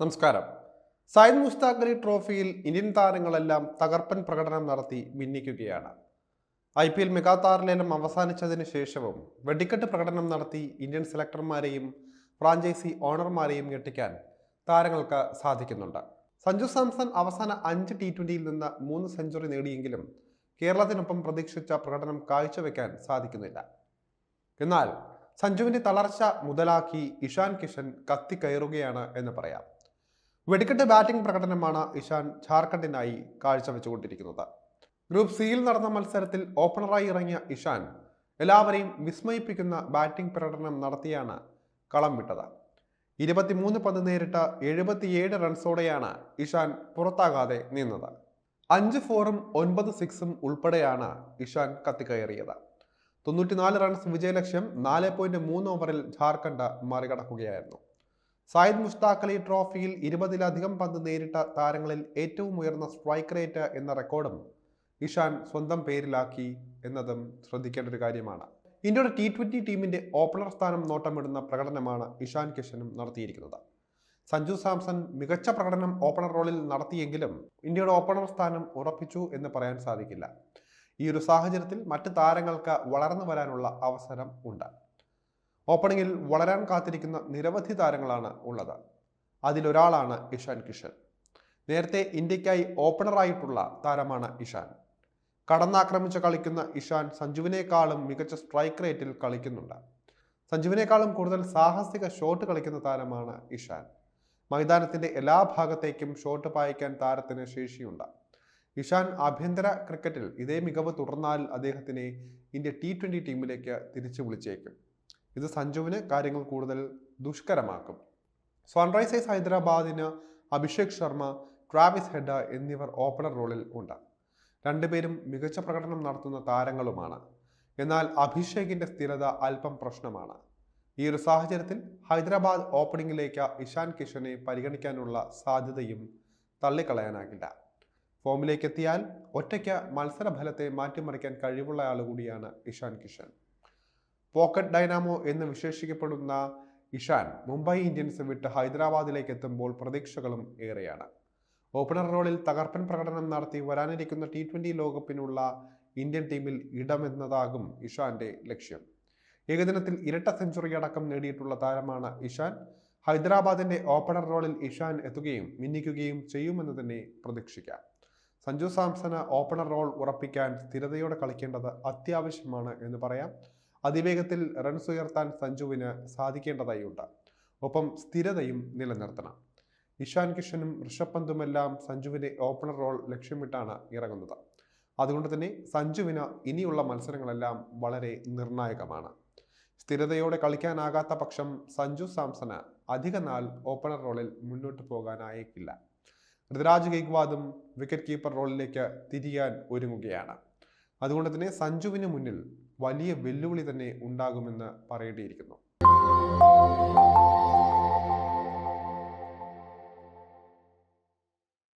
നമസ്കാരം. സയ്യിദ് മുസ്താഖ് അലി ട്രോഫിയിൽ ഇന്ത്യൻ താരങ്ങളെല്ലാം തകർപ്പൻ പ്രകടനം നടത്തി ഭിന്നിക്കുകയാണ്. ഐ പി എൽ മെഗാതാരലേലം അവസാനിച്ചതിന് ശേഷവും വെടിക്കെട്ട് പ്രകടനം നടത്തി ഇന്ത്യൻ സെലക്ടർമാരെയും ഫ്രാഞ്ചൈസി ഓണർമാരെയും ഞെട്ടിക്കാൻ താരങ്ങൾക്ക് സാധിക്കുന്നുണ്ട്. സഞ്ജു സാംസൺ അവസാന അഞ്ച് ടി ട്വന്റിയിൽ നിന്ന് മൂന്ന് സെഞ്ചുറി നേടിയെങ്കിലും കേരളത്തിനൊപ്പം പ്രതീക്ഷിച്ച പ്രകടനം കാഴ്ചവെക്കാൻ സാധിക്കുന്നില്ല. എന്നാൽ സഞ്ജുവിന്റെ തളർച്ച മുതലാക്കി ഇഷാൻ കിഷൻ കത്തിക്കയറുകയാണ് എന്ന് പറയാം. വെടിക്കെട്ട് ബാറ്റിംഗ് പ്രകടനമാണ് ഇഷാൻ ഝാർഖണ്ഡിനായി കാഴ്ചവെച്ചുകൊണ്ടിരിക്കുന്നത്. ഗ്രൂപ്പ് സിയിൽ നടന്ന മത്സരത്തിൽ ഓപ്പണറായി ഇറങ്ങിയ ഇഷാൻ എല്ലാവരെയും വിസ്മയിപ്പിക്കുന്ന ബാറ്റിംഗ് പ്രകടനം നടത്തിയാണ് കളം വിട്ടത്. ഇരുപത്തിമൂന്ന് പന്ത് നേരിട്ട എഴുപത്തിയേഴ് റൺസോടെയാണ് ഇഷാൻ പുറത്താകാതെ നിന്നത്. അഞ്ച് ഫോറും ഒൻപത് സിക്സും ഉൾപ്പെടെയാണ് ഇഷാൻ കത്തിക്കയറിയത്. തൊണ്ണൂറ്റിനാല് റൺസ് വിജയലക്ഷ്യം നാല് പോയിന്റ് മൂന്ന് ഓവറിൽ ഝാർഖണ്ഡ് മറികടക്കുകയായിരുന്നു. സായിദ് മുഷ്താഖ് അലി ട്രോഫിയിൽ ഇരുപതിലധികം പന്ത് നേരിട്ട താരങ്ങളിൽ ഏറ്റവും ഉയർന്ന സ്ട്രൈക്ക് റേറ്റ് എന്ന റെക്കോർഡും ഇഷാൻ സ്വന്തം പേരിലാക്കി എന്നതും ശ്രദ്ധിക്കേണ്ട ഒരു കാര്യമാണ്. ഇന്ത്യയുടെ ടി ട്വന്റി ടീമിന്റെ ഓപ്പണർ സ്ഥാനം നോട്ടമിടുന്ന പ്രകടനമാണ് ഇഷാൻ കിഷനും നടത്തിയിരിക്കുന്നത്. സഞ്ജു സാംസൺ മികച്ച പ്രകടനം ഓപ്പണർ റോളിൽ നടത്തിയെങ്കിലും ഇന്ത്യയുടെ ഓപ്പണർ സ്ഥാനം ഉറപ്പിച്ചു എന്ന് പറയാൻ സാധിക്കില്ല. ഈ ഒരു സാഹചര്യത്തിൽ മറ്റ് താരങ്ങൾക്ക് വളർന്നു വരാനുള്ള അവസരം ഉണ്ട്. ഓപ്പണിങ്ങിൽ വളരാൻ കാത്തിരിക്കുന്ന നിരവധി താരങ്ങളാണ് ഉള്ളത്. അതിലൊരാളാണ് ഇഷാൻ കിഷൻ നേരത്തെ ഇന്ത്യക്കായി ഓപ്പണറായിട്ടുള്ള താരമാണ് ഇഷാൻ. കടന്നാക്രമിച്ച് കളിക്കുന്ന ഇഷാൻ സഞ്ജുവിനേക്കാളും മികച്ച സ്ട്രൈക്ക് റേറ്റിൽ കളിക്കുന്നുണ്ട്. സഞ്ജുവിനേക്കാളും കൂടുതൽ സാഹസിക ഷോട്ട് കളിക്കുന്ന താരമാണ് ഇഷാൻ. മൈതാനത്തിന്റെ എല്ലാ ഭാഗത്തേക്കും ഷോട്ട് പായിക്കാൻ താരത്തിന് ശേഷിയുണ്ട്. ഇഷാൻ ആഭ്യന്തര ക്രിക്കറ്റിൽ ഇതേ മികവ് തുടർന്നാൽ അദ്ദേഹത്തിനെ ഇന്ത്യ ടി ട്വന്റി ടീമിലേക്ക് തിരിച്ചു വിളിച്ചേക്കും. ഇത് സഞ്ജുവിന് കാര്യങ്ങൾ കൂടുതൽ ദുഷ്കരമാക്കും. സൺറൈസേഴ്സ് ഹൈദരാബാദിന് അഭിഷേക് ശർമ്മ ട്രാവിസ് ഹെഡ എന്നിവർ ഓപ്പണർ റോളിൽ ഉണ്ട്. രണ്ടുപേരും മികച്ച പ്രകടനം നടത്തുന്ന താരങ്ങളുമാണ്. എന്നാൽ അഭിഷേകിന്റെ സ്ഥിരത അല്പം പ്രശ്നമാണ്. ഈ ഒരു സാഹചര്യത്തിൽ ഹൈദരാബാദ് ഓപ്പണിംഗിലേക്ക് ഇഷാൻ കിഷനെ പരിഗണിക്കാനുള്ള സാധ്യതയും തള്ളിക്കളയാനാകില്ല. ഫോമിലേക്ക് എത്തിയാൽ ഒറ്റയ്ക്ക് മത്സരഫലത്തെ മാറ്റിമറിക്കാൻ കഴിവുള്ള ആളുകൂടിയാണ് ഇഷാൻ കിഷൻ. പോക്കറ്റ് ഡൈനാമോ എന്ന് വിശേഷിക്കപ്പെടുന്ന ഇഷാൻ മുംബൈ ഇന്ത്യൻസ് വിട്ട് ഹൈദരാബാദിലേക്ക് എത്തുമ്പോൾ പ്രതീക്ഷകളും ഏറെയാണ്. ഓപ്പണർ റോളിൽ തകർപ്പൻ പ്രകടനം നടത്തി വരാനിരിക്കുന്ന ടി ട്വന്റി ലോകകപ്പിനുള്ള ഇന്ത്യൻ ടീമിൽ ഇടമെന്നതാകും ഇഷാന്റെ ലക്ഷ്യം. ഏകദിനത്തിൽ ഇരട്ട സെഞ്ചുറി അടക്കം നേടിയിട്ടുള്ള താരമാണ് ഇഷാൻ. ഹൈദരാബാദിന്റെ ഓപ്പണർ റോളിൽ ഇഷാൻ എത്തുകയും മിന്നിക്കുകയും ചെയ്യുമെന്ന് തന്നെ പ്രതീക്ഷിക്കാം. സഞ്ജു സാംസന് ഓപ്പണർ റോൾ ഉറപ്പിക്കാൻ സ്ഥിരതയോടെ കളിക്കേണ്ടത് അത്യാവശ്യമാണ് എന്ന് പറയാം. അതിവേഗത്തിൽ റൺസ് ഉയർത്താൻ സഞ്ജുവിന് സാധിക്കേണ്ടതായുണ്ട് ഒപ്പം സ്ഥിരതയും നിലനിർത്തണം. ഇഷാൻ കിഷനും ഋഷഭ് പന്തുമെല്ലാം സഞ്ജുവിന്റെ ഓപ്പണർ റോൾ ലക്ഷ്യമിട്ടാണ് ഇറങ്ങുന്നത്. അതുകൊണ്ട് തന്നെ സഞ്ജുവിന് ഇനിയുള്ള മത്സരങ്ങളെല്ലാം വളരെ നിർണായകമാണ്. സ്ഥിരതയോടെ കളിക്കാനാകാത്ത പക്ഷം സഞ്ജു സാംസന് അധിക നാൾ ഓപ്പണർ റോളിൽ മുന്നോട്ട് പോകാനായേക്കില്ല. ഋതുരാജ് ഗെയ്ക്വാദും വിക്കറ്റ് കീപ്പർ റോളിലേക്ക് തിരിയാൻ ഒരുങ്ങുകയാണ്. അതുകൊണ്ട് തന്നെ സഞ്ജുവിന് മുന്നിൽ വലിയ വെല്ലുവിളി തന്നെ ഉണ്ടാകുമെന്ന് പറയേണ്ടിയിരിക്കുന്നു.